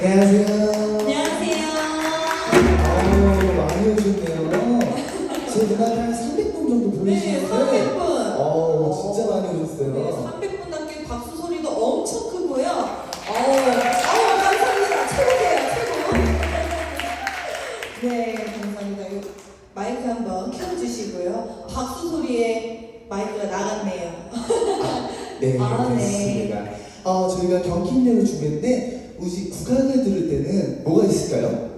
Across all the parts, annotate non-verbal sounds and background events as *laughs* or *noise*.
안녕하세요. 안녕하세요. 아우, 많이 오셨네요. 제 누나가 한 300분 정도 네, 보이시는데. 300분. 어우, 진짜 많이 네, 오셨어요. 300분답게 박수 소리도 엄청 크고요. 어우, 감사합니다. 최고세요, 최고. 네, 감사합니다. 요 마이크 한번 켜주시고요. 박수 소리에 마이크가 나갔네요. 네, 아, 네. 그렇습니다. 어, 저희가 경기력을 준비했는데, 혹시 국악을 들을 때는 뭐가 있을까요?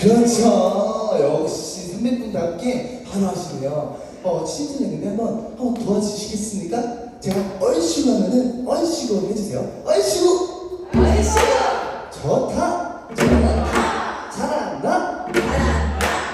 그렇죠. 역시 300분답게 바로 하시네요. 어, 친구님인데 한번, 한번 도와주시겠습니까? 제가 얼씨구 하면은 얼씨구 해주세요. 얼씨구! 아이씨, 좋다! 좋다. 잘한다! 잘한다.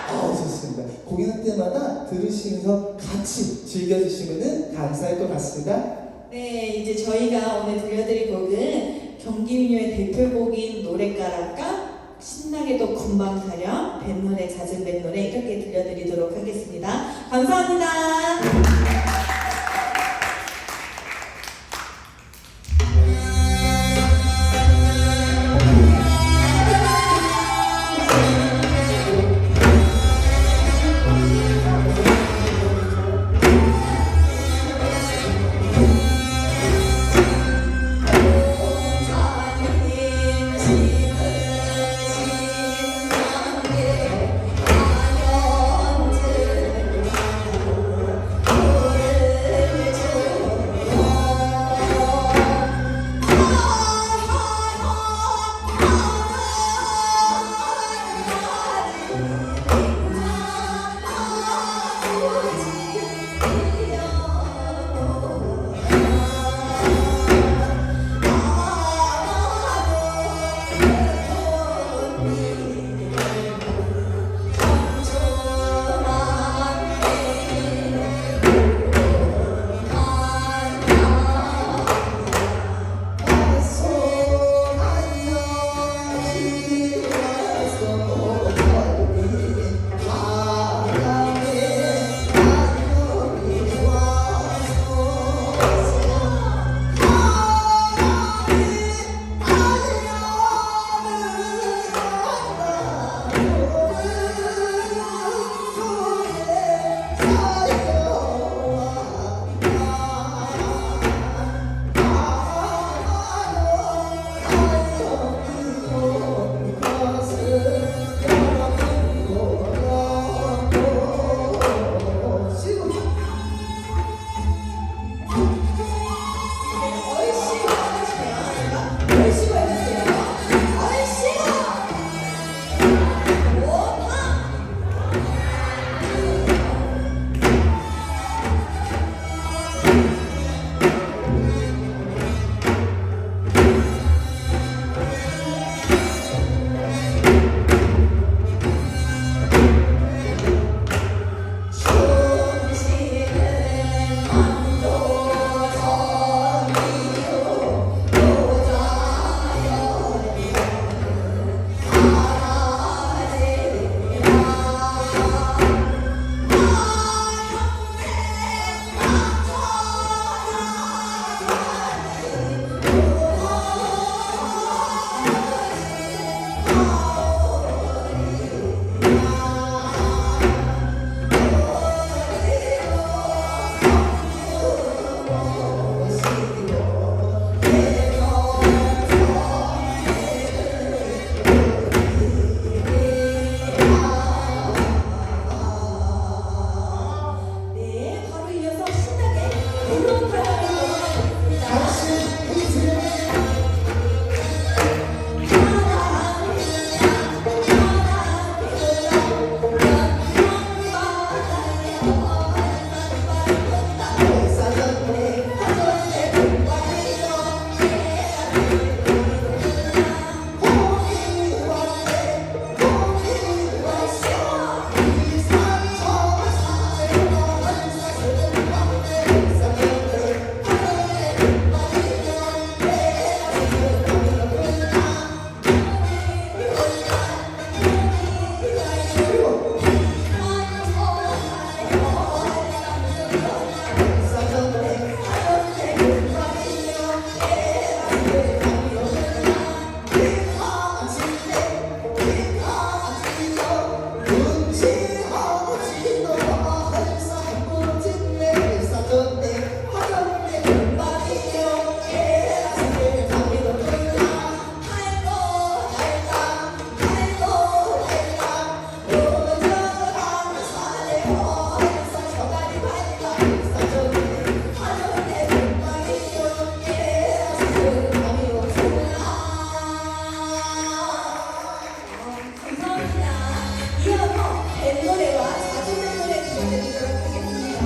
아 좋습니다. 공연할 때마다 들으시면서 같이 즐겨주시면 감사할 것 같습니다. 네, 이제 저희가 오늘 들려드릴 곡은 경기민요의 대표곡인 노래가락과 신나게도 금방 가렴 뱃노래 잦은 뱃노래 이렇게 들려드리도록 하겠습니다. 감사합니다.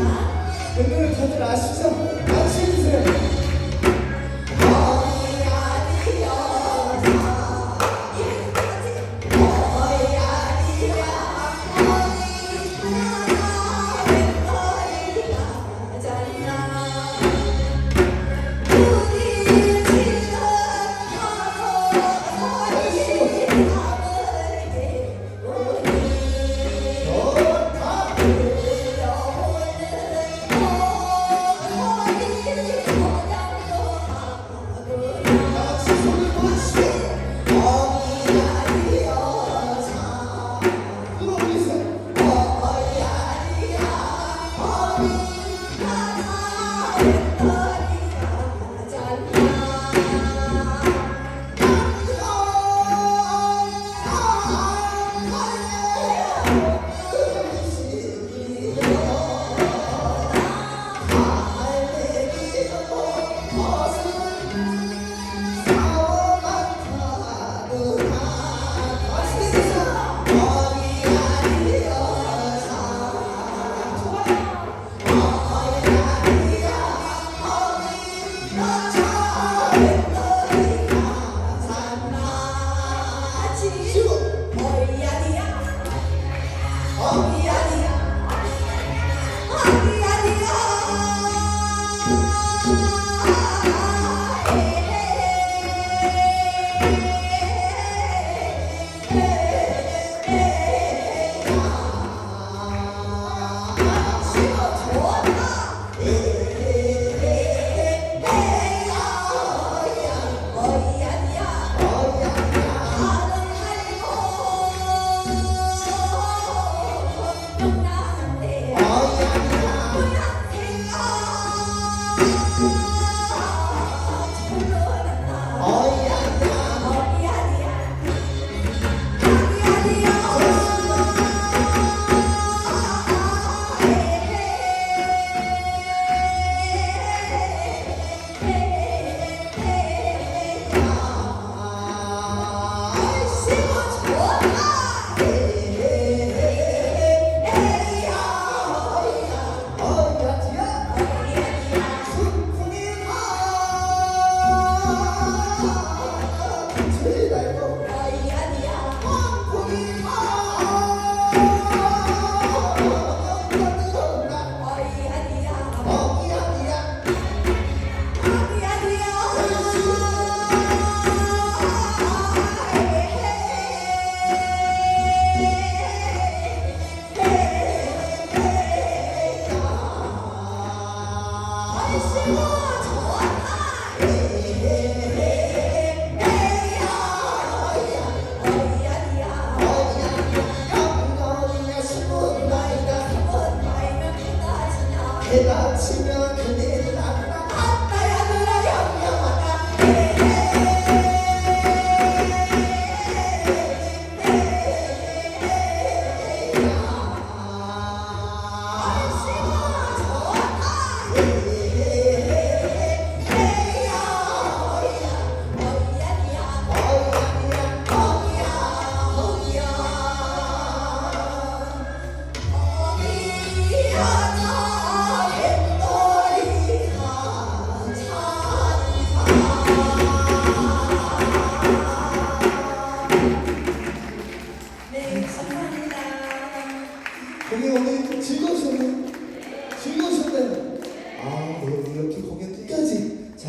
아, 그 노래 다들 아시죠?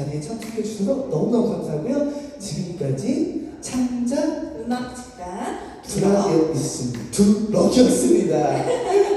자리에 참석해 주셔서 너무너무 감사하고요. 지금까지 창작 음악 집단 두락 두럭이었습니다. *laughs*